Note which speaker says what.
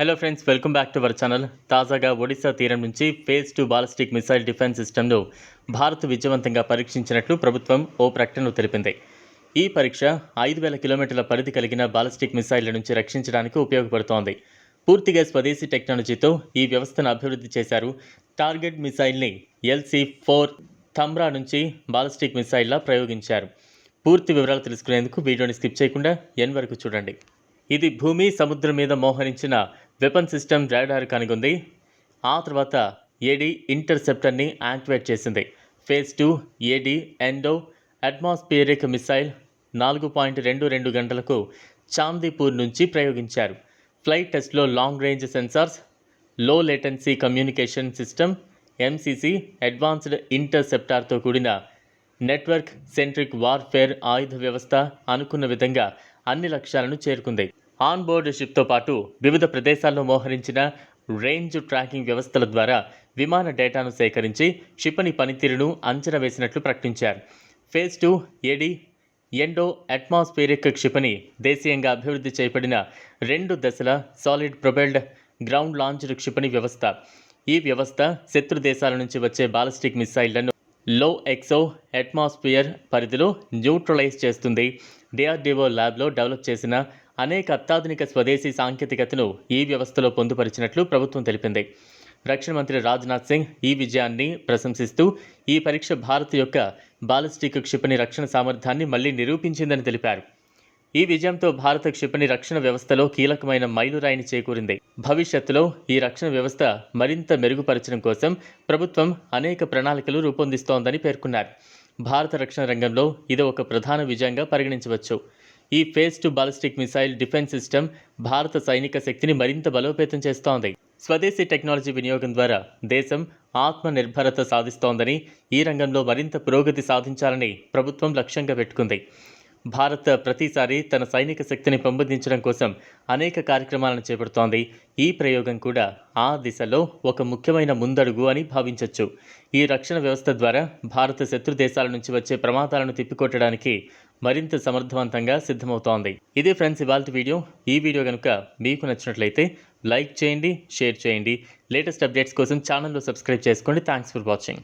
Speaker 1: Hello friends welcome back to our channel తాజాగా ఒడిశా తీరం నుంచి phase two ballistic missile defence సిస్టమ్ను భారత్ విజయవంతంగా పరీక్షించినట్లు ప్రభుత్వం ఓ ప్రకటనలో తెలిపింది. ఈ పరీక్ష ఐదు వేల కిలోమీటర్ల పరిధి కలిగిన బాలిస్టిక్ మిసైళ్ళ నుంచి రక్షించడానికి ఉపయోగపడుతోంది. పూర్తిగా స్వదేశీ టెక్నాలజీతో ఈ వ్యవస్థను అభివృద్ధి చేశారు టార్గెట్ మిసైల్ని ఎల్సి ఫోర్ థమ్రా నుంచి బాలిస్టిక్ మిసైల్లా ప్రయోగించారు. పూర్తి వివరాలు తెలుసుకునేందుకు వీడియోని స్కిప్ చేయకుండా ఎన్ వరకు చూడండి. ఇది భూమి సముద్రం మీద మోహరించిన వెపన్ సిస్టమ్ రాడార్ కనుగొంది. ఆ తర్వాత ఏడి ఇంటర్సెప్టర్ని యాక్టివేట్ చేసింది. Phase two AD endo atmospheric missile నాలుగు పాయింట్ రెండు రెండు గంటలకు చాందీపూర్ నుంచి ప్రయోగించారు. ఫ్లైట్ టెస్ట్లో long range సెన్సార్స్లో latency communication system MCC advanced ఇంటర్సెప్టార్తో కూడిన నెట్వర్క్ సెంట్రిక్ వార్ఫేర్ ఆయుధ వ్యవస్థ అనుకున్న విధంగా అన్ని లక్ష్యాలను చేరుకుంది. ఆన్ బోర్డ్ షిప్తో పాటు వివిధ ప్రదేశాల్లో మోహరించిన రేంజ్ ట్రాకింగ్ వ్యవస్థల ద్వారా విమాన డేటాను సేకరించి క్షిపణి పనితీరును అంచనా వేసినట్లు ప్రకటించారు. Phase two AD endo atmospheric క్షిపణి దేశీయంగా అభివృద్ధి చేయబడిన రెండు దశల సాలిడ్ ప్రొపెల్డ్ గ్రౌండ్ లాంచ్డ్ క్షిపణి వ్యవస్థ. ఈ వ్యవస్థ శత్రు దేశాల నుంచి వచ్చే బాలిస్టిక్ మిసైళ్ళను లో ఎక్సో అట్మాస్ఫియర్ పరిధిలో న్యూట్రలైజ్ చేస్తుంది. డిఆర్డిఓ ల్యాబ్లో డెవలప్ చేసిన అనేక అత్యాధునిక స్వదేశీ సాంకేతికతను ఈ వ్యవస్థలో పొందుపరిచినట్లు ప్రభుత్వం తెలిపింది. రక్షణ మంత్రి రాజ్నాథ్ సింగ్ ఈ విజయాన్ని ప్రశంసిస్తూ ఈ పరీక్ష భారత్ యొక్క బాలిస్టిక్ క్షిపణి రక్షణ సామర్థ్యాన్ని మళ్ళీ నిరూపించిందని తెలిపారు. ఈ విజయంతో భారత క్షిపణి రక్షణ వ్యవస్థలో కీలకమైన మైలురాయిని చేకూరింది. భవిష్యత్తులో ఈ రక్షణ వ్యవస్థ మరింత మెరుగుపరచడం కోసం ప్రభుత్వం అనేక ప్రణాళికలు రూపొందిస్తోందని పేర్కొన్నారు. భారత రక్షణ రంగంలో ఇది ఒక ప్రధాన విజయంగా పరిగణించవచ్చు. ఈ phase two ballistic missile defence system భారత సైనిక శక్తిని మరింత బలోపేతం చేస్తోంది. స్వదేశీ టెక్నాలజీ వినియోగం ద్వారా దేశం ఆత్మనిర్భరత సాధిస్తోందని ఈ రంగంలో మరింత పురోగతి సాధించాలని ప్రభుత్వం లక్ష్యంగా పెట్టుకుంది. భారత్ ప్రతిసారి తన సైనిక శక్తిని పెంపొందించడం కోసం అనేక కార్యక్రమాలను చేపడుతోంది. ఈ ప్రయోగం కూడా ఆ దిశలో ఒక ముఖ్యమైన ముందడుగు అని భావించవచ్చు ఈ రక్షణ వ్యవస్థ ద్వారా భారత శత్రు దేశాల నుంచి వచ్చే ప్రమాదాలను తిప్పికొట్టడానికి మరింత సమర్థవంతంగా సిద్ధమవుతోంది. ఇదే ఫ్రెండ్స్ ఇవాళ వీడియో. ఈ వీడియో కనుక మీకు నచ్చినట్లయితే లైక్ చేయండి షేర్ చేయండి. లేటెస్ట్ అప్డేట్స్ కోసం ఛానల్లో సబ్స్క్రైబ్ చేసుకోండి. Thanks for watching.